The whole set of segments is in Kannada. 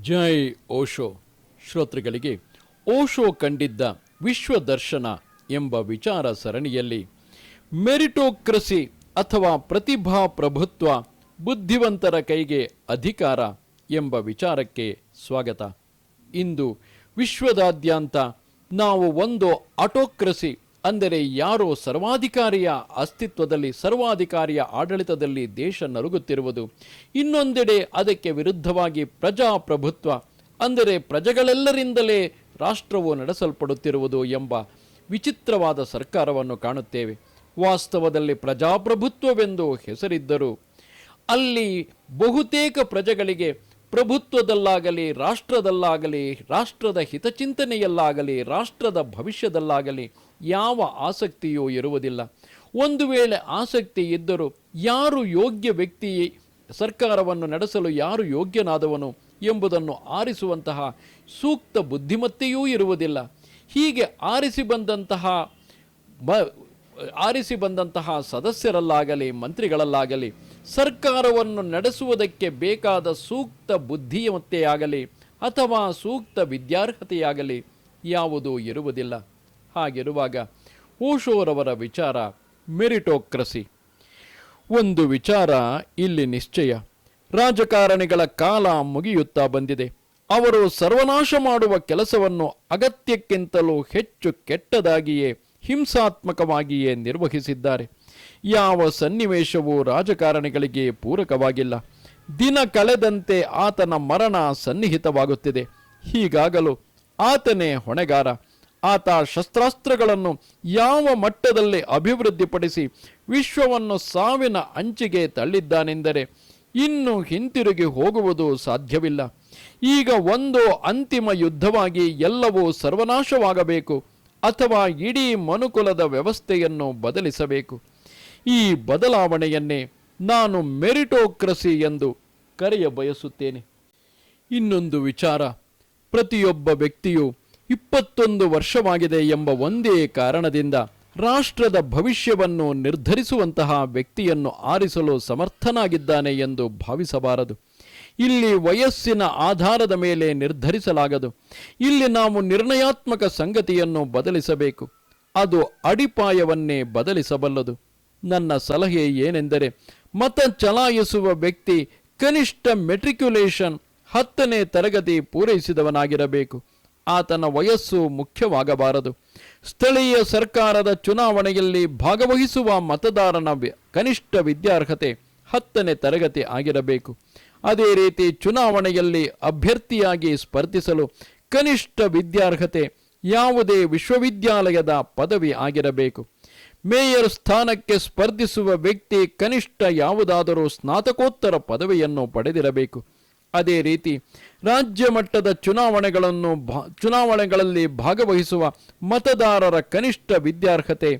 ಜೈ ಓಶೋ ಶ್ರೋತೃಗಳಿಗೆ, ಓಶೋ ಕಂಡಿದ್ದ ವಿಶ್ವ ದರ್ಶನ ಎಂಬ ವಿಚಾರ ಸರಣಿಯಲ್ಲಿ, ಮೆರಿಟೋಕ್ರಸಿ ಅಥವಾ ಪ್ರತಿಭಾ ಪ್ರಭುತ್ವ ಬುದ್ಧಿವಂತರ ಕೈಗೆ ಅಧಿಕಾರ ಎಂಬ ವಿಚಾರಕ್ಕೆ ಸ್ವಾಗತ. ಇಂದು ವಿಶ್ವದಾದ್ಯಂತ ನಾವು ಒಂದು ಆಟೋಕ್ರಸಿ ಅಂದರೆ ಯಾರೋ ಸರ್ವಾಧಿಕಾರಿಯ ಅಸ್ತಿತ್ವದಲ್ಲಿ, ಸರ್ವಾಧಿಕಾರಿಯ ಆಡಳಿತದಲ್ಲಿ ದೇಶ ನರುಗುತ್ತಿರುವುದು. ಇನ್ನೊಂದೆಡೆ ಅದಕ್ಕೆ ವಿರುದ್ಧವಾಗಿ ಪ್ರಜಾಪ್ರಭುತ್ವ, ಅಂದರೆ ಪ್ರಜೆಗಳೆಲ್ಲರಿಂದಲೇ ರಾಷ್ಟ್ರವು ನಡೆಸಲ್ಪಡುತ್ತಿರುವುದು ಎಂಬ ವಿಚಿತ್ರವಾದ ಸರ್ಕಾರವನ್ನು ಕಾಣುತ್ತೇವೆ. ವಾಸ್ತವದಲ್ಲಿ ಪ್ರಜಾಪ್ರಭುತ್ವವೆಂದು ಹೆಸರಿದ್ದರು, ಅಲ್ಲಿ ಬಹುತೇಕ ಪ್ರಜೆಗಳಿಗೆ ಪ್ರಭುತ್ವದಲ್ಲಾಗಲಿ, ರಾಷ್ಟ್ರದಲ್ಲಾಗಲಿ, ರಾಷ್ಟ್ರದ ಹಿತಚಿಂತನೆಯಲ್ಲಾಗಲಿ, ರಾಷ್ಟ್ರದ ಭವಿಷ್ಯದಲ್ಲಾಗಲಿ ಯಾವ ಆಸಕ್ತಿಯೂ ಇರುವುದಿಲ್ಲ. ಒಂದು ವೇಳೆ ಆಸಕ್ತಿ ಇದ್ದರೂ ಯಾರು ಯೋಗ್ಯ ವ್ಯಕ್ತಿ ಸರ್ಕಾರವನ್ನು ನಡೆಸಲು ಯಾರು ಯೋಗ್ಯನಾದವನು ಎಂಬುದನ್ನು ಆರಿಸುವಂತಹ ಸೂಕ್ತ ಬುದ್ಧಿಮತ್ತೆಯೂ ಇರುವುದಿಲ್ಲ. ಹೀಗೆ ಆರಿಸಿ ಬಂದಂತಹ ಬ, ಆರಿಸಿ ಬಂದಂತಹ ಸದಸ್ಯರಲ್ಲಾಗಲಿ, ಮಂತ್ರಿಗಳಲ್ಲಾಗಲಿ, ಸರ್ಕಾರವನ್ನು ನಡೆಸುವುದಕ್ಕೆ ಬೇಕಾದ ಸೂಕ್ತ ಬುದ್ಧಿಮತ್ತೆಯಾಗಲಿ ಅಥವಾ ಸೂಕ್ತ ವಿದ್ಯಾರ್ಹತೆಯಾಗಲಿ ಯಾವುದೂ ಇರುವುದಿಲ್ಲ. ಹಾಗಿರುವಾಗ ಓಶೋರವರ ವಿಚಾರ ಮೆರಿಟೋಕ್ರಸಿ. ಒಂದು ವಿಚಾರ ಇಲ್ಲಿ ನಿಶ್ಚಯ. ರಾಜಕಾರಣಿಗಳ ಕಾಲ ಮುಗಿಯುತ್ತಾ ಬಂದಿದೆ. ಅವರು ಸರ್ವನಾಶ ಮಾಡುವ ಕೆಲಸವನ್ನು ಅಗತ್ಯಕ್ಕಿಂತಲೂ ಹೆಚ್ಚು ಕೆಟ್ಟದಾಗಿಯೇ, ಹಿಂಸಾತ್ಮಕವಾಗಿಯೇ ನಿರ್ವಹಿಸಿದ್ದಾರೆ. ಯಾವ ಸನ್ನಿವೇಶವೂ ರಾಜಕಾರಣಿಗಳಿಗೆ ಪೂರಕವಾಗಿಲ್ಲ. ದಿನ ಕಳೆದಂತೆ ಆತನ ಮರಣ ಸನ್ನಿಹಿತವಾಗುತ್ತಿದೆ. ಹೀಗಾಗಲು ಆತನೇ ಹೊಣೆಗಾರ. ಆತ ಶಸ್ತ್ರಾಸ್ತ್ರಗಳನ್ನು ಯಾವ ಮಟ್ಟದಲ್ಲಿ ಅಭಿವೃದ್ಧಿಪಡಿಸಿ ವಿಶ್ವವನ್ನು ಸಾವಿನ ಅಂಚಿಗೆ ತಳ್ಳಿದ್ದಾನೆಂದರೆ ಇನ್ನು ಹಿಂತಿರುಗಿ ಹೋಗುವುದು ಸಾಧ್ಯವಿಲ್ಲ. ಈಗ ಒಂದು ಅಂತಿಮ ಯುದ್ಧವಾಗಿ ಎಲ್ಲವೂ ಸರ್ವನಾಶವಾಗಬೇಕು ಅಥವಾ ಇಡೀ ಮನುಕುಲದ ವ್ಯವಸ್ಥೆಯನ್ನು ಬದಲಿಸಬೇಕು. ಈ ಬದಲಾವಣೆಯನ್ನೇ ನಾನು ಮೆರಿಟೋಕ್ರಸಿ ಎಂದು ಕರೆಯ ಬಯಸುತ್ತೇನೆ. ಇನ್ನೊಂದು ವಿಚಾರ, ಪ್ರತಿಯೊಬ್ಬ ವ್ಯಕ್ತಿಯು ಇಪ್ಪತ್ತೊಂದು ವರ್ಷವಾಗಿದೆ ಎಂಬ ಒಂದೇ ಕಾರಣದಿಂದ ರಾಷ್ಟ್ರದ ಭವಿಷ್ಯವನ್ನು ನಿರ್ಧರಿಸುವಂತಹ ವ್ಯಕ್ತಿಯನ್ನು ಆರಿಸಲು ಸಮರ್ಥನಾಗಿದ್ದಾನೆ ಎಂದು ಭಾವಿಸಬಾರದು. ಇಲ್ಲಿ ವಯಸ್ಸಿನ ಆಧಾರದ ಮೇಲೆ ನಿರ್ಧರಿಸಲಾಗದು. ಇಲ್ಲಿ ನಾವು ನಿರ್ಣಯಾತ್ಮಕ ಸಂಗತಿಯನ್ನು ಬದಲಿಸಬೇಕು. ಅದು ಅಡಿಪಾಯವನ್ನೇ ಬದಲಿಸಬಲ್ಲದು. ನನ್ನ ಸಲಹೆ ಏನೆಂದರೆ, ಮತ ಚಲಾಯಿಸುವ ವ್ಯಕ್ತಿ ಕನಿಷ್ಠ ಮೆಟ್ರಿಕ್ಯುಲೇಷನ್ ಹತ್ತನೇ ತರಗತಿ ಪೂರೈಸಿದವನಾಗಿರಬೇಕು. ಆತನ ವಯಸ್ಸು ಮುಖ್ಯವಾಗಬಾರದು. ಸ್ಥಳೀಯ ಸರ್ಕಾರದ ಚುನಾವಣೆಯಲ್ಲಿ ಭಾಗವಹಿಸುವ ಮತದಾರನ ಕನಿಷ್ಠ ವಿದ್ಯಾರ್ಹತೆ ಹತ್ತನೇ ತರಗತಿ ಆಗಿರಬೇಕು. ಅದೇ ರೀತಿ ಚುನಾವಣೆಯಲ್ಲಿ ಅಭ್ಯರ್ಥಿಯಾಗಿ ಸ್ಪರ್ಧಿಸಲು ಕನಿಷ್ಠ ವಿದ್ಯಾರ್ಹತೆ ಯಾವುದೇ ವಿಶ್ವವಿದ್ಯಾಲಯದ ಪದವಿ ಆಗಿರಬೇಕು. ಮೇಯರ್ ಸ್ಥಾನಕ್ಕೆ ಸ್ಪರ್ಧಿಸುವ ವ್ಯಕ್ತಿ ಕನಿಷ್ಠ ಯಾವುದಾದರೂ ಸ್ನಾತಕೋತ್ತರ ಪದವಿಯನ್ನು ಪಡೆದಿರಬೇಕು. ಅದೇ ರೀತಿ ರಾಜ್ಯ ಮಟ್ಟದ ಚುನಾವಣೆಗಳನ್ನು ಭಾ- ಚುನಾವಣೆಗಳಲ್ಲಿ ಭಾಗವಹಿಸುವ ಮತದಾರರ ಕನಿಷ್ಠ ವಿದ್ಯಾರ್ಹತೆ,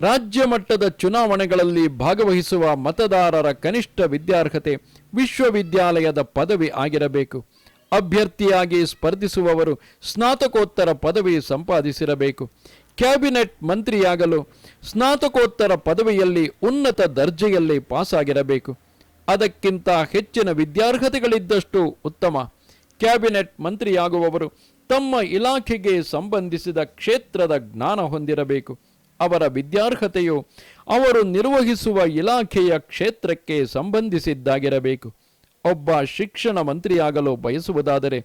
ರಾಜ್ಯ ಮಟ್ಟದ ಚುನಾವಣೆಗಳಲ್ಲಿ ಭಾಗವಹಿಸುವ ಮತದಾರರ ಕನಿಷ್ಠ ವಿದ್ಯಾರ್ಹತೆ ವಿಶ್ವವಿದ್ಯಾಲಯದ ಪದವಿ ಆಗಿರಬೇಕು. ಅಭ್ಯರ್ಥಿಯಾಗಿ ಸ್ಪರ್ಧಿಸುವವರು ಸ್ನಾತಕೋತ್ತರ ಪದವಿ ಸಂಪಾದಿಸಿರಬೇಕು. ಕ್ಯಾಬಿನೆಟ್ ಮಂತ್ರಿಯಾಗಲು ಸ್ನಾತಕೋತ್ತರ ಪದವಿಯಲ್ಲಿ ಉನ್ನತ ದರ್ಜೆಯಲ್ಲಿ ಪಾಸಾಗಿರಬೇಕು. ಅದಕ್ಕಿಂತ ಹೆಚ್ಚಿನ ವಿದ್ಯಾರ್ಹತೆಗಳಿದ್ದಷ್ಟು ಉತ್ತಮ. ಕ್ಯಾಬಿನೆಟ್ ಮಂತ್ರಿಯಾಗುವವರು ತಮ್ಮ ಇಲಾಖೆಗೆ ಸಂಬಂಧಿಸಿದ ಕ್ಷೇತ್ರದ ಜ್ಞಾನ ಹೊಂದಿರಬೇಕು. ಅವರ ವಿದ್ಯಾರ್ಹತೆಯು ಅವರು ನಿರ್ವಹಿಸುವ ಇಲಾಖೆಯ ಕ್ಷೇತ್ರಕ್ಕೆ ಸಂಬಂಧಿಸಿದ್ದಾಗಿರಬೇಕು. ಒಬ್ಬ ಶಿಕ್ಷಣ ಮಂತ್ರಿಯಾಗಲು ಬಯಸುವುದಾದರೆ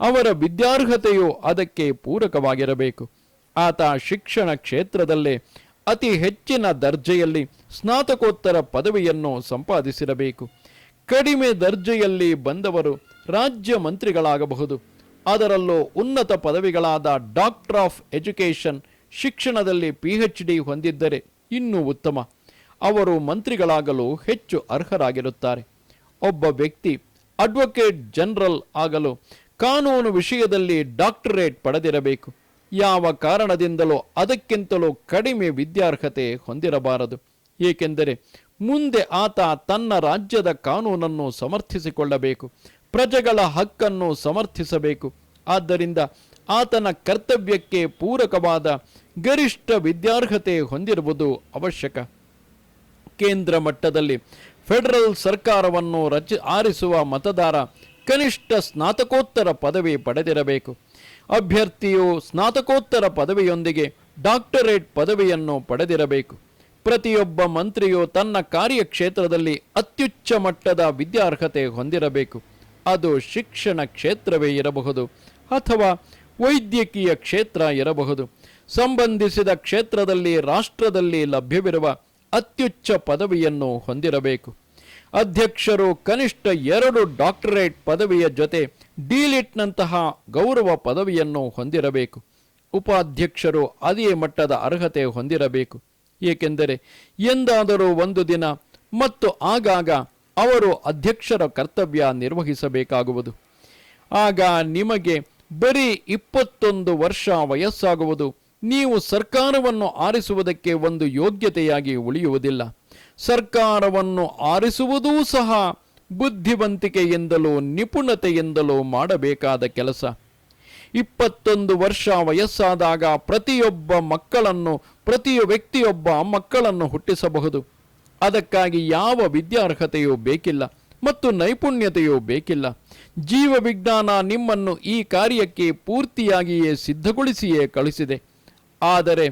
ಅವರ ವಿದ್ಯಾರ್ಹತೆಯು ಅದಕ್ಕೆ ಪೂರಕವಾಗಿರಬೇಕು. ಆತ ಶಿಕ್ಷಣ ಕ್ಷೇತ್ರದಲ್ಲೇ ಅತಿ ಹೆಚ್ಚಿನ ದರ್ಜೆಯಲ್ಲಿ ಸ್ನಾತಕೋತ್ತರ ಪದವಿಯನ್ನು ಸಂಪಾದಿಸಿರಬೇಕು. ಕಡಿಮೆ ದರ್ಜೆಯಲ್ಲಿ ಬಂದವರು ರಾಜ್ಯ ಮಂತ್ರಿಗಳಾಗಬಹುದು. ಅದರಲ್ಲೂ ಉನ್ನತ ಪದವಿಗಳಾದ ಡಾಕ್ಟರ್ ಆಫ್ ಎಜುಕೇಷನ್ ಶಿಕ್ಷಣದಲ್ಲಿ ಪಿ ಎಚ್ ಡಿ ಹೊಂದಿದ್ದರೆ ಇನ್ನೂ ಉತ್ತಮ. ಅವರು ಮಂತ್ರಿಗಳಾಗಲು ಹೆಚ್ಚು ಅರ್ಹರಾಗಿರುತ್ತಾರೆ. ಒಬ್ಬ ವ್ಯಕ್ತಿ ಅಡ್ವೊಕೇಟ್ ಜನರಲ್ ಆಗಲು ಕಾನೂನು ವಿಷಯದಲ್ಲಿ ಡಾಕ್ಟರೇಟ್ ಪಡೆದಿರಬೇಕು. ಯಾವ ಕಾರಣದಿಂದಲೋ ಅದಕ್ಕಿಂತಲೂ ಕಡಿಮೆ ವಿದ್ಯಾರ್ಹತೆ ಹೊಂದಿರಬಾರದು. ಏಕೆಂದರೆ ಮುಂದೆ ಆತ ತನ್ನ ರಾಜ್ಯದ ಕಾನೂನನ್ನು ಸಮರ್ಥಿಸಿಕೊಳ್ಳಬೇಕು, ಪ್ರಜೆಗಳ ಹಕ್ಕನ್ನು ಸಮರ್ಥಿಸಬೇಕು. ಆದ್ದರಿಂದ ಆತನ ಕರ್ತವ್ಯಕ್ಕೆ ಪೂರಕವಾದ ಗರಿಷ್ಠ ವಿದ್ಯಾರ್ಹತೆ ಹೊಂದಿರುವುದು ಅವಶ್ಯಕ. ಕೇಂದ್ರ ಮಟ್ಟದಲ್ಲಿ ಫೆಡರಲ್ ಸರ್ಕಾರವನ್ನು ರಚ, ಆರಿಸುವ ಮತದಾರ ಕನಿಷ್ಠ ಸ್ನಾತಕೋತ್ತರ ಪದವಿ ಪಡೆದಿರಬೇಕು. ಅಭ್ಯರ್ಥಿಯು ಸ್ನಾತಕೋತ್ತರ ಪದವಿಯೊಂದಿಗೆ ಡಾಕ್ಟರೇಟ್ ಪದವಿಯನ್ನು ಪಡೆದಿರಬೇಕು. ಪ್ರತಿಯೊಬ್ಬ ಮಂತ್ರಿಯು ತನ್ನ ಕಾರ್ಯಕ್ಷೇತ್ರದಲ್ಲಿ ಅತ್ಯುಚ್ಚ ಮಟ್ಟದ ವಿದ್ಯಾರ್ಹತೆ ಹೊಂದಿರಬೇಕು. ಅದು ಶಿಕ್ಷಣ ಕ್ಷೇತ್ರವೇ ಇರಬಹುದು ಅಥವಾ ವೈದ್ಯಕೀಯ ಕ್ಷೇತ್ರ ಇರಬಹುದು. ಸಂಬಂಧಿಸಿದ ಕ್ಷೇತ್ರದಲ್ಲಿ ರಾಷ್ಟ್ರದಲ್ಲಿ ಲಭ್ಯವಿರುವ ಅತ್ಯುಚ್ಚ ಪದವಿಯನ್ನು ಹೊಂದಿರಬೇಕು. ಅಧ್ಯಕ್ಷರು ಕನಿಷ್ಠ ಎರಡು ಡಾಕ್ಟರೇಟ್ ಪದವಿಯ ಜೊತೆ ಡಿಲಿಟ್ನಂತಹ ಗೌರವ ಪದವಿಯನ್ನು ಹೊಂದಿರಬೇಕು. ಉಪಾಧ್ಯಕ್ಷರು ಅದೇ ಮಟ್ಟದ ಅರ್ಹತೆ ಹೊಂದಿರಬೇಕು. ಏಕೆಂದರೆ ಎಂದಾದರೂ ಒಂದು ದಿನ ಮತ್ತು ಆಗಾಗ ಅವರು ಅಧ್ಯಕ್ಷರ ಕರ್ತವ್ಯ ನಿರ್ವಹಿಸಬೇಕಾಗುವುದು. ಆಗ ನಿಮಗೆ ಬರೀ ಇಪ್ಪತ್ತೊಂದು ವರ್ಷ ವಯಸ್ಸಾಗುವುದು. ನೀವು ಸರ್ಕಾರವನ್ನು ಆರಿಸುವುದಕ್ಕೆ ಒಂದು ಯೋಗ್ಯತೆಯಾಗಿ ಉಳಿಯುವುದಿಲ್ಲ. ಸರ್ಕಾರವನ್ನು ಆರಿಸುವುದೂ ಸಹ ಬುದ್ಧಿವಂತಿಕೆಯಿಂದಲೂ ನಿಪುಣತೆಯಿಂದಲೂ ಮಾಡಬೇಕಾದ ಕೆಲಸ. ಇಪ್ಪತ್ತೊಂದು ವರ್ಷ ವಯಸ್ಸಾದಾಗ ಪ್ರತಿಯೊಬ್ಬ ಮಕ್ಕಳನ್ನು ಪ್ರತಿ ವ್ಯಕ್ತಿಯೊಬ್ಬ ಮಕ್ಕಳನ್ನು ಹುಟ್ಟಿಸಬಹುದು. ಅದಕ್ಕಾಗಿ ಯಾವ ವಿದ್ಯಾರ್ಹತೆಯೂ ಬೇಕಿಲ್ಲ ಮತ್ತು ನೈಪುಣ್ಯತೆಯೂ ಬೇಕಿಲ್ಲ. ಜೀವ ವಿಜ್ಞಾನ ನಿಮ್ಮನ್ನು ಈ ಕಾರ್ಯಕ್ಕೆ ಪೂರ್ತಿಯಾಗಿಯೇ ಸಿದ್ಧಗೊಳಿಸಿಯೇ ಕಳಿಸಿದೆ. ಆದರೆ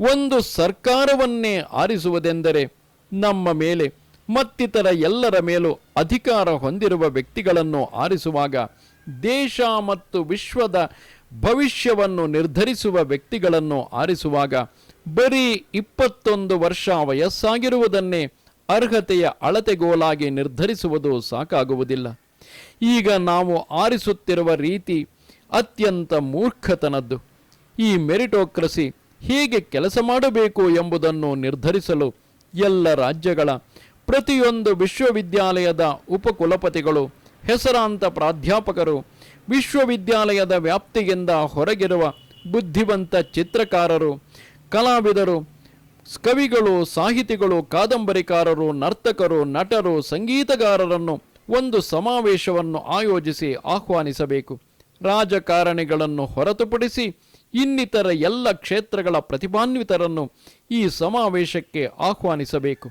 ಒಂದು ಸರ್ಕಾರವನ್ನೇ ಆರಿಸುವುದೆಂದರೆ ನಮ್ಮ ಮೇಲೆ, ಮತ್ತಿತರ ಎಲ್ಲರ ಮೇಲೂ ಅಧಿಕಾರ ಹೊಂದಿರುವ ವ್ಯಕ್ತಿಗಳನ್ನು ಆರಿಸುವಾಗ ದೇಶ ಮತ್ತು ವಿಶ್ವದ ಭವಿಷ್ಯವನ್ನು ನಿರ್ಧರಿಸುವ ವ್ಯಕ್ತಿಗಳನ್ನು ಆರಿಸುವಾಗ ಬರೀ ಇಪ್ಪತ್ತೊಂದು ವರ್ಷ ವಯಸ್ಸಾಗಿರುವುದನ್ನೇ ಅರ್ಹತೆಯ ಅಳತೆಗೋಲಾಗಿ ನಿರ್ಧರಿಸುವುದು ಸಾಕಾಗುವುದಿಲ್ಲ. ಈಗ ನಾವು ಆರಿಸುತ್ತಿರುವ ರೀತಿ ಅತ್ಯಂತ ಮೂರ್ಖತನದ್ದು. ಈ ಮೆರಿಟೋಕ್ರಸಿ ಹೇಗೆ ಕೆಲಸ ಮಾಡಬೇಕು ಎಂಬುದನ್ನು ನಿರ್ಧರಿಸಲು ಎಲ್ಲ ರಾಜ್ಯಗಳ ಪ್ರತಿಯೊಂದು ವಿಶ್ವವಿದ್ಯಾಲಯದ ಉಪಕುಲಪತಿಗಳು, ಹೆಸರಾಂತ ಪ್ರಾಧ್ಯಾಪಕರು, ವಿಶ್ವವಿದ್ಯಾಲಯದ ವ್ಯಾಪ್ತಿಯಿಂದ ಹೊರಗಿರುವ ಬುದ್ಧಿವಂತ ಚಿತ್ರಕಾರರು, ಕಲಾವಿದರು, ಕವಿಗಳು, ಸಾಹಿತಿಗಳು, ಕಾದಂಬರಿಕಾರರು, ನರ್ತಕರು, ನಟರು, ಸಂಗೀತಗಾರರನ್ನು ಒಂದು ಸಮಾವೇಶವನ್ನು ಆಯೋಜಿಸಿ ಆಹ್ವಾನಿಸಬೇಕು. ರಾಜಕಾರಣಿಗಳನ್ನು ಹೊರತುಪಡಿಸಿ ಇನ್ನಿತರ ಎಲ್ಲ ಕ್ಷೇತ್ರಗಳ ಪ್ರತಿಭಾನ್ವಿತರನ್ನು ಈ ಸಮಾವೇಶಕ್ಕೆ ಆಹ್ವಾನಿಸಬೇಕು.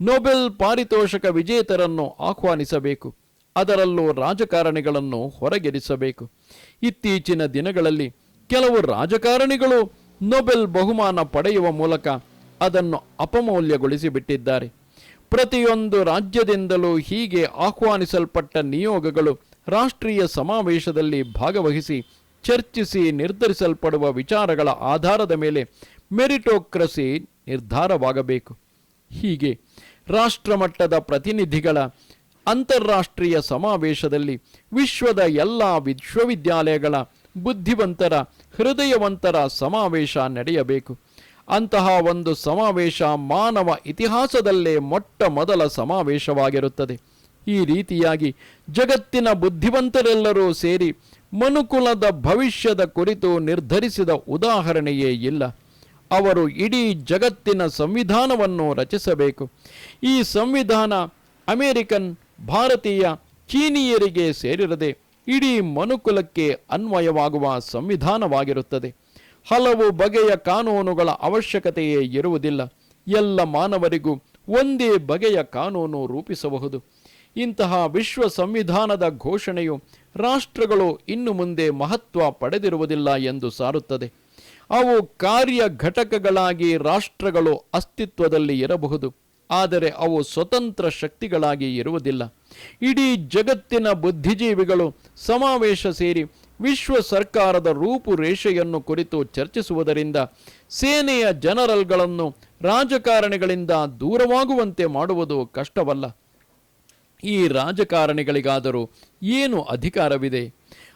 ನೊಬೆಲ್ ಪಾರಿತೋಷಕ ವಿಜೇತರನ್ನು ಆಹ್ವಾನಿಸಬೇಕು. ಅದರಲ್ಲೂ ರಾಜಕಾರಣಿಗಳನ್ನು ಹೊರಗೆರಿಸಬೇಕು. ಇತ್ತೀಚಿನ ದಿನಗಳಲ್ಲಿ ಕೆಲವು ರಾಜಕಾರಣಿಗಳು ನೊಬೆಲ್ ಬಹುಮಾನ ಪಡೆಯುವ ಮೂಲಕ ಅದನ್ನು ಅಪಮೌಲ್ಯಗೊಳಿಸಿ ಬಿಟ್ಟಿದ್ದಾರೆ ಪ್ರತಿಯೊಂದು ರಾಜ್ಯದಿಂದಲೂ ಹೀಗೆ ಆಹ್ವಾನಿಸಲ್ಪಟ್ಟ ನಿಯೋಗಗಳು ರಾಷ್ಟ್ರೀಯ ಸಮಾವೇಶದಲ್ಲಿ ಭಾಗವಹಿಸಿ ಚರ್ಚಿಸಿ ನಿರ್ಧರಿಸಲ್ಪಡುವ ವಿಚಾರಗಳ ಆಧಾರದ ಮೇಲೆ ಮೆರಿಟೋಕ್ರಸಿ ನಿರ್ಧಾರವಾಗಬೇಕು. ಹೀಗೆ ರಾಷ್ಟ್ರಮಟ್ಟದ ಪ್ರತಿನಿಧಿಗಳ ಅಂತಾರಾಷ್ಟ್ರೀಯ ಸಮಾವೇಶದಲ್ಲಿ ವಿಶ್ವದ ಎಲ್ಲ ವಿಶ್ವವಿದ್ಯಾಲಯಗಳ ಬುದ್ಧಿವಂತರ, ಹೃದಯವಂತರ ಸಮಾವೇಶ ನಡೆಯಬೇಕು. ಅಂತಹ ಒಂದು ಸಮಾವೇಶ ಮಾನವ ಇತಿಹಾಸದಲ್ಲೇ ಮೊಟ್ಟ ಮೊದಲ ಸಮಾವೇಶವಾಗಿರುತ್ತದೆ. ಈ ರೀತಿಯಾಗಿ ಜಗತ್ತಿನ ಬುದ್ಧಿವಂತರೆಲ್ಲರೂ ಸೇರಿ ಮನುಕುಲದ ಭವಿಷ್ಯದ ಕುರಿತು ನಿರ್ಧರಿಸಿದ ಉದಾಹರಣೆಯೇ ಇಲ್ಲ. ಅವರು ಇಡೀ ಜಗತ್ತಿನ ಸಂವಿಧಾನವನ್ನು ರಚಿಸಬೇಕು. ಈ ಸಂವಿಧಾನ ಅಮೇರಿಕನ್, ಭಾರತೀಯ, ಚೀನಿಯರಿಗೆ ಸೇರಿರದೆ ಇಡೀ ಮನುಕುಲಕ್ಕೆ ಅನ್ವಯವಾಗುವ ಸಂವಿಧಾನವಾಗಿರುತ್ತದೆ. ಹಲವು ಬಗೆಯ ಕಾನೂನುಗಳ ಅವಶ್ಯಕತೆಯೇ ಇರುವುದಿಲ್ಲ. ಎಲ್ಲ ಮಾನವರಿಗೂ ಒಂದೇ ಬಗೆಯ ಕಾನೂನು ರೂಪಿಸಬಹುದು. ಇಂತಹ ವಿಶ್ವ ಸಂವಿಧಾನದ ಘೋಷಣೆಯು ರಾಷ್ಟ್ರಗಳು ಇನ್ನು ಮುಂದೆ ಮಹತ್ವ ಪಡೆದಿರುವುದಿಲ್ಲ ಎಂದು ಸಾರುತ್ತದೆ. ಅವು ಕಾರ್ಯ ಘಟಕಗಳಾಗಿ ರಾಷ್ಟ್ರಗಳು ಅಸ್ತಿತ್ವದಲ್ಲಿ ಇರಬಹುದು. ಆದರೆ ಅವು ಸ್ವತಂತ್ರ ಶಕ್ತಿಗಳಾಗಿ ಇರುವುದಿಲ್ಲ. ಇಡೀ ಜಗತ್ತಿನ ಬುದ್ಧಿಜೀವಿಗಳು ಸಮಾವೇಶ ಸೇರಿ ವಿಶ್ವ ಸರ್ಕಾರದ ರೂಪುರೇಷೆಯನ್ನು ಕುರಿತು ಚರ್ಚಿಸುವುದರಿಂದ ಸೇನೆಯ ಜನರಲ್ಗಳನ್ನು ರಾಜಕಾರಣಿಗಳಿಂದ ದೂರವಾಗುವಂತೆ ಮಾಡುವುದು ಕಷ್ಟವಲ್ಲ. ಈ ರಾಜಕಾರಣಿಗಳಿಗಾದರೂ ಏನು ಅಧಿಕಾರವಿದೆ?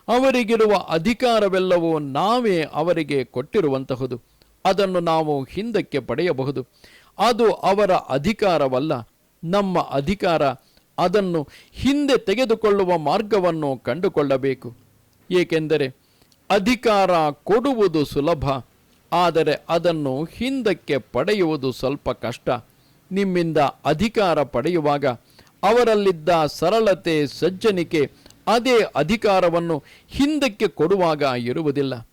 ಅವರಿಗಿರುವ ಅಧಿಕಾರವೆಲ್ಲವೂ ನಾವೇ ಅವರಿಗೆ ಕೊಟ್ಟಿರುವಂತಹುದು. ಅದನ್ನು ನಾವು ಹಿಂದಕ್ಕೆ ಪಡೆಯಬಹುದು. ಅದು ಅವರ ಅಧಿಕಾರವಲ್ಲ. ನಮ್ಮ ಅಧಿಕಾರ ಅದನ್ನು ಹಿಂದೆ ತೆಗೆದುಕೊಳ್ಳುವ ಮಾರ್ಗವನ್ನು ಕಂಡುಕೊಳ್ಳಬೇಕು. ಏಕೆಂದರೆ ಅಧಿಕಾರ ಕೊಡುವುದು ಸುಲಭ, ಆದರೆ ಅದನ್ನು ಹಿಂದಕ್ಕೆ ಪಡೆಯುವುದು ಸ್ವಲ್ಪ ಕಷ್ಟ. ನಿಮ್ಮಿಂದ ಅಧಿಕಾರ ಪಡೆಯುವಾಗ ಅವರಲ್ಲಿದ್ದ ಸರಳತೆ, ಸಜ್ಜನಿಕೆ, ಅದೇ ಅಧಿಕಾರವನ್ನು ಹಿಂದಕ್ಕೆ ಕೊಡುವಾಗ ಇರುವುದಿಲ್ಲ.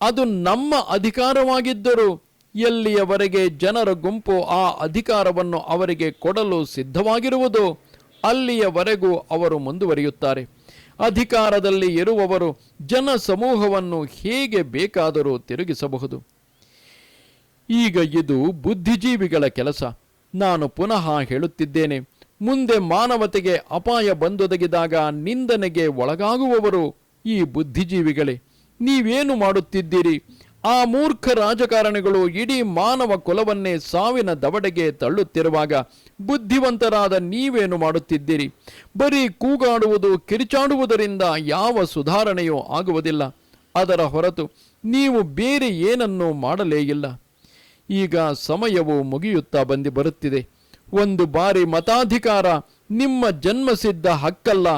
ಅದು ನಮ್ಮ ಅಧಿಕಾರವಾಗಿದ್ದರೂ ಎಲ್ಲಿಯವರೆಗೆ ಜನರ ಗುಂಪು ಆ ಅಧಿಕಾರವನ್ನು ಅವರಿಗೆ ಕೊಡಲು ಸಿದ್ಧವಾಗಿರುವುದೋ, ಅಲ್ಲಿಯವರೆಗೂ ಅವರು ಮುಂದುವರಿಯುತ್ತಾರೆ. ಅಧಿಕಾರದಲ್ಲಿ ಇರುವವರು ಜನ ಸಮೂಹವನ್ನು ಹೇಗೆ ಬೇಕಾದರೂ ತಿರುಗಿಸಬಹುದು. ಈಗ ಇದು ಬುದ್ಧಿಜೀವಿಗಳ ಕೆಲಸ. ನಾನು ಪುನಃ ಹೇಳುತ್ತಿದ್ದೇನೆ. ಮುಂದೆ ಮಾನವತೆಗೆ ಅಪಾಯ ಬಂದೊದಗಿದಾಗ ನಿಂದನೆಗೆ ಒಳಗಾಗುವವರು ಈ ಬುದ್ಧಿಜೀವಿಗಳೇ. ನೀವೇನು ಮಾಡುತ್ತಿದ್ದೀರಿ? ಆ ಮೂರ್ಖ ರಾಜಕಾರಣಿಗಳು ಇಡೀ ಮಾನವ ಕುಲವನ್ನೇ ಸಾವಿನ ದವಡೆಗೆ ತಳ್ಳುತ್ತಿರುವಾಗ ಬುದ್ಧಿವಂತರಾದ ನೀವೇನು ಮಾಡುತ್ತಿದ್ದೀರಿ? ಬರೀ ಕೂಗಾಡುವುದು, ಕಿರಿಚಾಡುವುದರಿಂದ ಯಾವ ಸುಧಾರಣೆಯೂ ಆಗುವುದಿಲ್ಲ. ಅದರ ಹೊರತು ನೀವು ಬೇರೆ ಏನನ್ನೂ ಮಾಡಲೇ ಇಲ್ಲ. ಈಗ ಸಮಯವು ಮುಗಿಯುತ್ತಾ ಬಂದು ಬರುತ್ತಿದೆ. ಒಂದು ಬಾರಿ ಮತಾಧಿಕಾರ ನಿಮ್ಮ ಜನ್ಮಸಿದ್ಧ ಹಕ್ಕಲ್ಲ.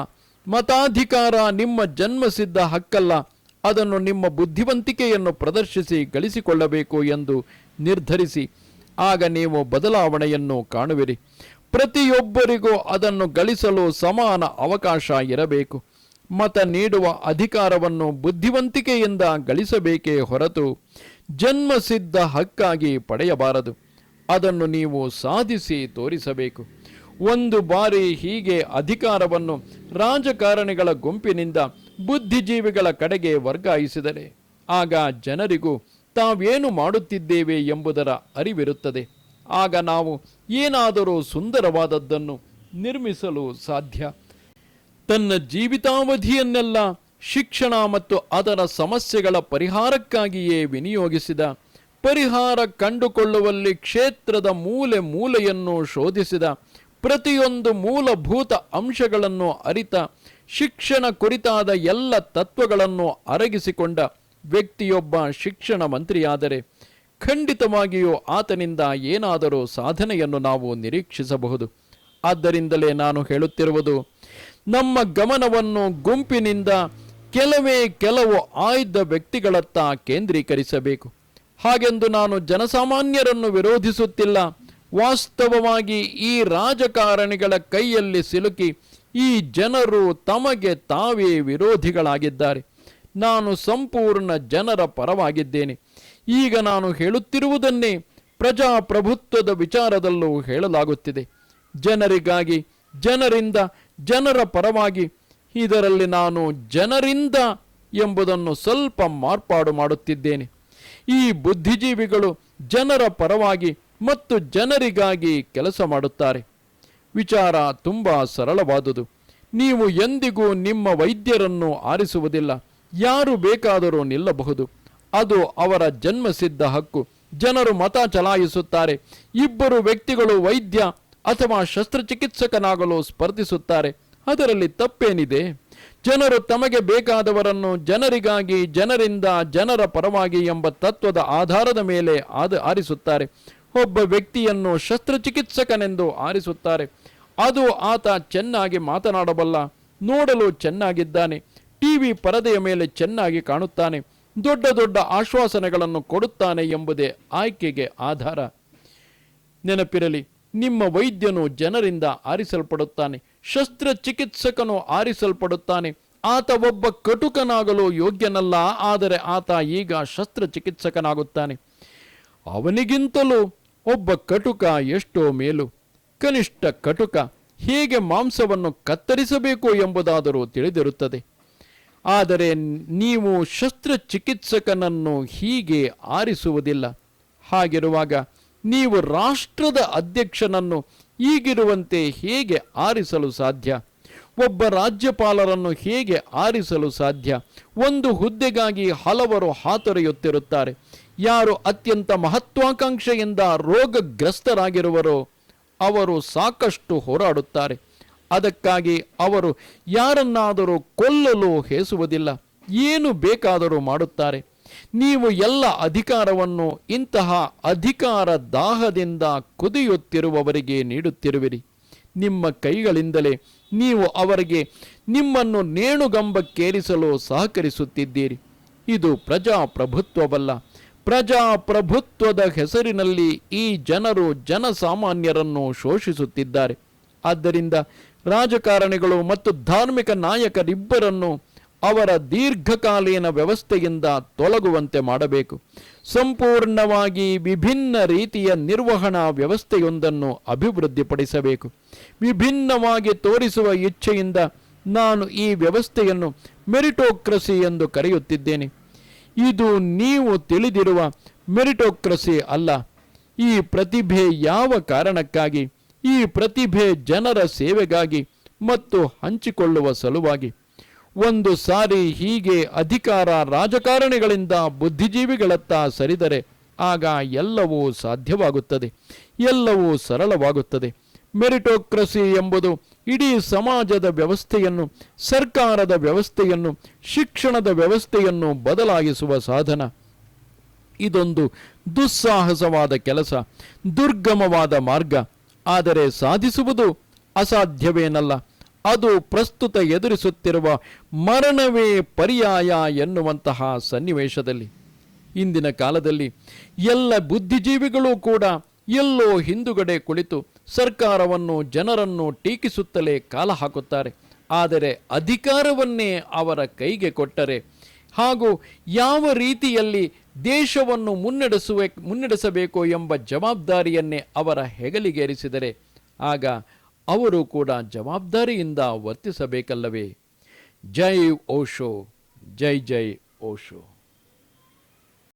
ಮತಾಧಿಕಾರ ನಿಮ್ಮ ಜನ್ಮಸಿದ್ಧ ಹಕ್ಕಲ್ಲ. ಅದನ್ನು ನಿಮ್ಮ ಬುದ್ಧಿವಂತಿಕೆಯನ್ನು ಪ್ರದರ್ಶಿಸಿ, ಗಳಿಸಿಕೊಳ್ಳಬೇಕು ಎಂದು ನಿರ್ಧರಿಸಿ. ಆಗ ನೀವು ಬದಲಾವಣೆಯನ್ನು ಕಾಣುವಿರಿ. ಪ್ರತಿಯೊಬ್ಬರಿಗೂ ಅದನ್ನು ಗಳಿಸಲು ಸಮಾನ ಅವಕಾಶ ಇರಬೇಕು. ಮತ ನೀಡುವ ಅಧಿಕಾರವನ್ನು ಬುದ್ಧಿವಂತಿಕೆಯಿಂದ ಗಳಿಸಬೇಕೇ ಹೊರತು ಜನ್ಮಸಿದ್ಧ ಹಕ್ಕಾಗಿ ಪಡೆಯಬಾರದು. ಅದನ್ನು ನೀವು ಸಾಧಿಸಿ ತೋರಿಸಬೇಕು. ಒಂದು ಬಾರಿ ಹೀಗೆ ಅಧಿಕಾರವನ್ನು ರಾಜಕಾರಣಿಗಳ ಗುಂಪಿನಿಂದ ಬುದ್ಧಿಜೀವಿಗಳ ಕಡೆಗೆ ವರ್ಗಾಯಿಸಿದರೆ, ಆಗ ಜನರಿಗೂ ತಾವೇನು ಮಾಡುತ್ತಿದ್ದೇವೆ ಎಂಬುದರ ಅರಿವಿರುತ್ತದೆ. ಆಗ ನಾವು ಏನಾದರೂ ಸುಂದರವಾದದ್ದನ್ನು ನಿರ್ಮಿಸಲು ಸಾಧ್ಯ. ತನ್ನ ಜೀವಿತಾವಧಿಯನ್ನೆಲ್ಲ ಶಿಕ್ಷಣ ಮತ್ತು ಅದರ ಸಮಸ್ಯೆಗಳ ಪರಿಹಾರಕ್ಕಾಗಿಯೇ ವಿನಿಯೋಗಿಸಿದ ಪರಿಹಾರ ಕಂಡುಕೊಳ್ಳುವಲ್ಲಿ ಕ್ಷೇತ್ರದ ಮೂಲೆ ಮೂಲೆಯನ್ನು ಶೋಧಿಸಿದ ಪ್ರತಿಯೊಂದು ಮೂಲಭೂತ ಅಂಶಗಳನ್ನು ಅರಿತ ಶಿಕ್ಷಣ ಕುರಿತಾದ ಎಲ್ಲ ತತ್ವಗಳನ್ನು ಅರಗಿಸಿಕೊಂಡ ವ್ಯಕ್ತಿಯೊಬ್ಬ ಶಿಕ್ಷಣ ಮಂತ್ರಿಯಾದರೆ ಖಂಡಿತವಾಗಿಯೂ ಆತನಿಂದ ಏನಾದರೂ ಸಾಧನೆಯನ್ನು ನಾವು ನಿರೀಕ್ಷಿಸಬಹುದು. ಆದ್ದರಿಂದಲೇ ನಾನು ಹೇಳುತ್ತಿರುವುದು, ನಮ್ಮ ಗಮನವನ್ನು ಗುಂಪಿನಿಂದ ಕೆಲವೇ ಕೆಲವು ಆಯ್ದ ವ್ಯಕ್ತಿಗಳತ್ತ ಕೇಂದ್ರೀಕರಿಸಬೇಕು. ಹಾಗೆಂದು ನಾನು ಜನಸಾಮಾನ್ಯರನ್ನು ವಿರೋಧಿಸುತ್ತಿಲ್ಲ. ವಾಸ್ತವವಾಗಿ ಈ ರಾಜಕಾರಣಿಗಳ ಕೈಯಲ್ಲಿ ಸಿಲುಕಿ ಈ ಜನರು ತಮಗೆ ತಾವೇ ವಿರೋಧಿಗಳಾಗಿದ್ದಾರೆ. ನಾನು ಸಂಪೂರ್ಣ ಜನರ ಪರವಾಗಿದ್ದೇನೆ. ಈಗ ನಾನು ಹೇಳುತ್ತಿರುವುದನ್ನೇ ಪ್ರಜಾಪ್ರಭುತ್ವದ ವಿಚಾರದಲ್ಲೂ ಹೇಳಲಾಗುತ್ತಿದೆ. ಜನರಿಗಾಗಿ, ಜನರಿಂದ, ಜನರ ಪರವಾಗಿ, ಇದರಲ್ಲಿ ನಾನು ಜನರಿಂದ ಎಂಬುದನ್ನು ಸ್ವಲ್ಪ ಮಾರ್ಪಾಡು ಮಾಡುತ್ತಿದ್ದೇನೆ. ಈ ಬುದ್ಧಿಜೀವಿಗಳು ಜನರ ಪರವಾಗಿ ಮತ್ತು ಜನರಿಗಾಗಿ ಕೆಲಸ ಮಾಡುತ್ತಾರೆ. ವಿಚಾರ ತುಂಬ ಸರಳವಾದುದು. ನೀವು ಎಂದಿಗೂ ನಿಮ್ಮ ವೈದ್ಯರನ್ನು ಆರಿಸುವುದಿಲ್ಲ. ಯಾರು ಬೇಕಾದರೂ ನಿಲ್ಲಬಹುದು. ಅದು ಅವರ ಜನ್ಮಸಿದ್ಧ ಹಕ್ಕು. ಜನರು ಮತ ಚಲಾಯಿಸುತ್ತಾರೆ. ಇಬ್ಬರು ವ್ಯಕ್ತಿಗಳು ವೈದ್ಯ ಅಥವಾ ಶಸ್ತ್ರಚಿಕಿತ್ಸಕನಾಗಲು ಸ್ಪರ್ಧಿಸುತ್ತಾರೆ. ಅದರಲ್ಲಿ ತಪ್ಪೇನಿದೆ? ಜನರು ತಮಗೆ ಬೇಕಾದವರನ್ನು ಜನರಿಗಾಗಿ ಜನರಿಂದ ಜನರ ಪರವಾಗಿ ಎಂಬ ತತ್ವದ ಆಧಾರದ ಮೇಲೆ ಆದ ಆರಿಸುತ್ತಾರೆ. ಒಬ್ಬ ವ್ಯಕ್ತಿಯನ್ನು ಶಸ್ತ್ರಚಿಕಿತ್ಸಕನೆಂದು ಆರಿಸುತ್ತಾರೆ. ಅದು ಆತ ಚೆನ್ನಾಗಿ ಮಾತನಾಡಬಲ್ಲ, ನೋಡಲು ಚೆನ್ನಾಗಿದ್ದಾನೆ ಟಿವಿ ಪರದೆಯ ಮೇಲೆ ಚೆನ್ನಾಗಿ ಕಾಣುತ್ತಾನೆ, ದೊಡ್ಡ ದೊಡ್ಡ ಆಶ್ವಾಸನೆಗಳನ್ನು ಕೊಡುತ್ತಾನೆ ಎಂಬುದೇ ಆಯ್ಕೆಗೆ ಆಧಾರ. ನೆನಪಿರಲಿ, ನಿಮ್ಮ ವೈದ್ಯನು ಜನರಿಂದ ಆರಿಸಲ್ಪಡುತ್ತಾನೆ. ಶಸ್ತ್ರಚಿಕಿತ್ಸಕನು ಆರಿಸಲ್ಪಡುತ್ತಾನೆ. ಆತ ಒಬ್ಬ ಕಟುಕನಾಗಲು ಯೋಗ್ಯನಲ್ಲ, ಆದರೆ ಆತ ಈಗ ಶಸ್ತ್ರಚಿಕಿತ್ಸಕನಾಗುತ್ತಾನೆ. ಅವನಿಗಿಂತಲೂ ಒಬ್ಬ ಕಟುಕ ಎಷ್ಟೋ ಮೇಲು. ಕನಿಷ್ಠ ಕಟುಕ ಹೇಗೆ ಮಾಂಸವನ್ನು ಕತ್ತರಿಸಬೇಕು ಎಂಬುದಾದರೂ ತಿಳಿದಿರುತ್ತದೆ. ಆದರೆ ನೀವು ಶಸ್ತ್ರಚಿಕಿತ್ಸಕನನ್ನು ಹೀಗೆ ಆರಿಸುವುದಿಲ್ಲ. ಹಾಗಿರುವಾಗ ನೀವು ರಾಷ್ಟ್ರದ ಅಧ್ಯಕ್ಷನನ್ನು ಈಗಿರುವಂತೆ ಹೇಗೆ ಆರಿಸಲು ಸಾಧ್ಯ? ಒಬ್ಬ ರಾಜ್ಯಪಾಲರನ್ನು ಹೇಗೆ ಆರಿಸಲು ಸಾಧ್ಯ? ಒಂದು ಹುದ್ದೆಗಾಗಿ ಹಲವರು ಹಾತೊರೆಯುತ್ತಿರುತ್ತಾರೆ. ಯಾರು ಅತ್ಯಂತ ಮಹತ್ವಾಕಾಂಕ್ಷೆಯಿಂದ ರೋಗಗ್ರಸ್ತರಾಗಿರುವರೋ ಅವರು ಸಾಕಷ್ಟು ಹೋರಾಡುತ್ತಾರೆ. ಅದಕ್ಕಾಗಿ ಅವರು ಯಾರನ್ನಾದರೂ ಕೊಲ್ಲಲು ಹೇಸುವುದಿಲ್ಲ. ಏನು ಬೇಕಾದರೂ ಮಾಡುತ್ತಾರೆ. ನೀವು ಎಲ್ಲ ಅಧಿಕಾರವನ್ನು ಇಂತಹ ಅಧಿಕಾರ ದಾಹದಿಂದ ಕುದಿಯುತ್ತಿರುವವರಿಗೆ ನೀಡುತ್ತಿರುವಿರಿ. ನಿಮ್ಮ ಕೈಗಳಿಂದಲೇ ನೀವು ಅವರಿಗೆ ನಿಮ್ಮನ್ನು ನೇಣುಗಂಬಕ್ಕೇರಿಸಲು ಸಹಕರಿಸುತ್ತಿದ್ದೀರಿ. ಇದು ಪ್ರಜಾಪ್ರಭುತ್ವವಲ್ಲ. ಪ್ರಜಾಪ್ರಭುತ್ವದ ಹೆಸರಿನಲ್ಲಿ ಈ ಜನರು ಜನಸಾಮಾನ್ಯರನ್ನು ಶೋಷಿಸುತ್ತಿದ್ದಾರೆ. ಆದ್ದರಿಂದ ರಾಜಕಾರಣಿಗಳು ಮತ್ತು ಧಾರ್ಮಿಕ ನಾಯಕರಿಬ್ಬರನ್ನು ಅವರ ದೀರ್ಘಕಾಲೀನ ವ್ಯವಸ್ಥೆಯಿಂದ ತೊಲಗುವಂತೆ ಮಾಡಬೇಕು. ಸಂಪೂರ್ಣವಾಗಿ ವಿಭಿನ್ನ ರೀತಿಯ ನಿರ್ವಹಣಾ ವ್ಯವಸ್ಥೆಯೊಂದನ್ನು ಅಭಿವೃದ್ಧಿಪಡಿಸಬೇಕು. ವಿಭಿನ್ನವಾಗಿ ತೋರಿಸುವ ಇಚ್ಛೆಯಿಂದ ನಾನು ಈ ವ್ಯವಸ್ಥೆಯನ್ನು ಮೆರಿಟೋಕ್ರಸಿ ಎಂದು ಕರೆಯುತ್ತಿದ್ದೇನೆ. ಇದು ನೀವು ತಿಳಿದಿರುವ ಮೆರಿಟೋಕ್ರಸಿ ಅಲ್ಲ. ಈ ಪ್ರತಿಭೆ ಯಾವ ಕಾರಣಕ್ಕಾಗಿ? ಈ ಪ್ರತಿಭೆ ಜನರ ಸೇವೆಗಾಗಿ ಮತ್ತು ಹಂಚಿಕೊಳ್ಳುವ ಸಲುವಾಗಿ. ಒಂದು ಸಾರಿ ಹೀಗೆ ಅಧಿಕಾರ ರಾಜಕಾರಣಿಗಳಿಂದ ಬುದ್ಧಿಜೀವಿಗಳತ್ತ ಸರಿದರೆ ಆಗ ಎಲ್ಲವೂ ಸಾಧ್ಯವಾಗುತ್ತದೆ, ಎಲ್ಲವೂ ಸರಳವಾಗುತ್ತದೆ. ಮೆರಿಟೋಕ್ರಸಿ ಎಂಬುದು ಇಡೀ ಸಮಾಜದ ವ್ಯವಸ್ಥೆಯನ್ನು, ಸರ್ಕಾರದ ವ್ಯವಸ್ಥೆಯನ್ನು, ಶಿಕ್ಷಣದ ವ್ಯವಸ್ಥೆಯನ್ನು ಬದಲಾಯಿಸುವ ಸಾಧನ. ಇದೊಂದು ದುಸ್ಸಾಹಸವಾದ ಕೆಲಸ, ದುರ್ಗಮವಾದ ಮಾರ್ಗ. ಆದರೆ ಸಾಧಿಸುವುದು ಅಸಾಧ್ಯವೇನಲ್ಲ. ಅದು ಪ್ರಸ್ತುತ ಎದುರಿಸುತ್ತಿರುವ ಮರಣವೇ ಪರ್ಯಾಯ ಎನ್ನುವಂತಹ ಸನ್ನಿವೇಶದಲ್ಲಿ. ಇಂದಿನ ಕಾಲದಲ್ಲಿ ಎಲ್ಲ ಬುದ್ಧಿಜೀವಿಗಳು ಕೂಡ ಎಲ್ಲೋ ಹಿಂದುಗಡೆ ಕುಳಿತು ಸರ್ಕಾರವನ್ನು ಜನರನ್ನು ಟೀಕಿಸುತ್ತಲೇ ಕಾಲ ಹಾಕುತ್ತಾರೆ. ಆದರೆ ಅಧಿಕಾರವನ್ನೇ ಅವರ ಕೈಗೆ ಕೊಟ್ಟರೆ ಹಾಗೂ ಯಾವ ರೀತಿಯಲ್ಲಿ ದೇಶವನ್ನು ಮುನ್ನಡೆಸುವ ಮುನ್ನಡೆಸಬೇಕು ಎಂಬ ಜವಾಬ್ದಾರಿಯನ್ನೇ ಅವರ ಹೆಗಲಿಗೇರಿಸಿದರೆ, ಆಗ ಅವರು ಕೂಡ ಜವಾಬ್ದಾರಿಯಿಂದ ವರ್ತಿಸಬೇಕಲ್ಲವೇ? ಜೈ ಓಶೋ ಜೈ ಜೈ ಓಶೋ.